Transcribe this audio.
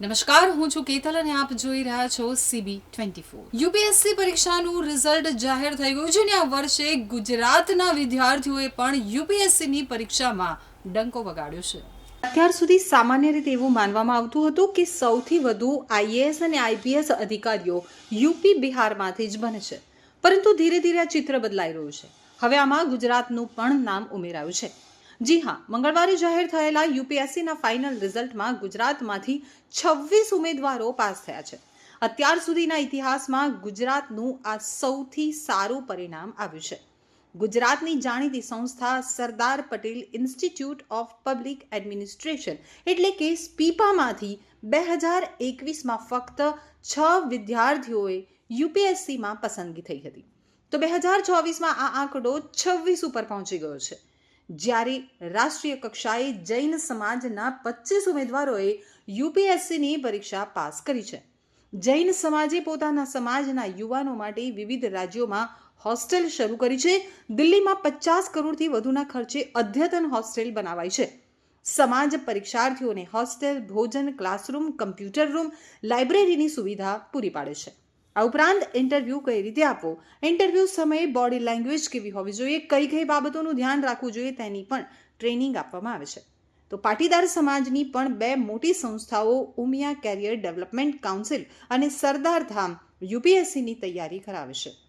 નમસ્કાર, હું છું કેતલ અને આપ જોઈ રહ્યા છો સીબી ટ્વેન્ટી ફોર યુપીએસસી પરીક્ષાનું રિઝલ્ટ જાહેર થઈ ગયું છે ને આ વર્ષે ગુજરાતના વિદ્યાર્થીઓએ પણ યુપીએસસીની પરીક્ષામાં ડંકો વગાડ્યો છે. અત્યાર સુધી સામાન્ય રીતે એવું માનવામાં આવતું હતું કે સૌથી વધુ આઈએએસ અને આઈપીએસ અધિકારીઓ યુપી બિહારમાંથી જ બને છે. પરંતુ ધીરે ધીરે આ ચિત્ર બદલાઈ રહ્યું છે. હવે આમાં ગુજરાતનું પણ નામ ઉમેરાયું છે. જી હા, મંગળવારે જાહેર થયેલા યુપીએસસીના ફાઇનલ રિઝલ્ટમાં ગુજરાતમાંથી છવ્વીસ ઉમેદવારો પાસ થયા છે. અત્યાર સુધીના ઇતિહાસમાં ગુજરાતનું આ સૌથી સારું પરિણામ આવ્યું છે. ગુજરાતની જાણીતી સંસ્થા Sardar Patel institute of public administration એટલે કે સ્પીપામાંથી બે હજાર એકવીસમાં ફક્ત છ વિદ્યાર્થીઓએ યુપીએસસીમાં પસંદગી થઈ હતી. તો બે હજાર ચોવીસમાં આ આંકડો છવ્વીસ ઉપર પહોંચી ગયો છે. જ્યારે રાષ્ટ્રીય કક્ષાએ જૈન સમાજના પચીસ ઉમેદવારોએ યુપીએસસીની પરીક્ષા પાસ કરી છે. જૈન સમાજે પોતાના સમાજના યુવાનો માટે વિવિધ રાજ્યોમાં હોસ્ટેલ શરૂ કરી છે. દિલ્હીમાં પચાસ કરોડથી વધુના ખર્ચે અદ્યતન હોસ્ટેલ બનાવાઈ છે. સમાજ પરીક્ષાર્થીઓને હોસ્ટેલ, ભોજન, ક્લાસરૂમ, કમ્પ્યુટર રૂમ, લાઇબ્રેરીની સુવિધા પૂરી પાડે છે. આ ઉપરાંત ઇન્ટરવ્યૂ કઈ રીતે આપવો ઇન્ટરવ્યૂ સમયે બોડી લેંગ્વેજ કેવી હોવી જોઈએ? કઈ કઈ બાબતોનું ધ્યાન રાખવું જોઈએ? તેની પણ ટ્રેનિંગ આપવામાં આવે છે. તો પાટીદાર સમાજની પણ બે મોટી સંસ્થાઓ, ઉમિયા કેરિયર ડેવલપમેન્ટ કાઉન્સિલ અને સરદાર ધામ યુપીએસસીની તૈયારી કરાવે છે.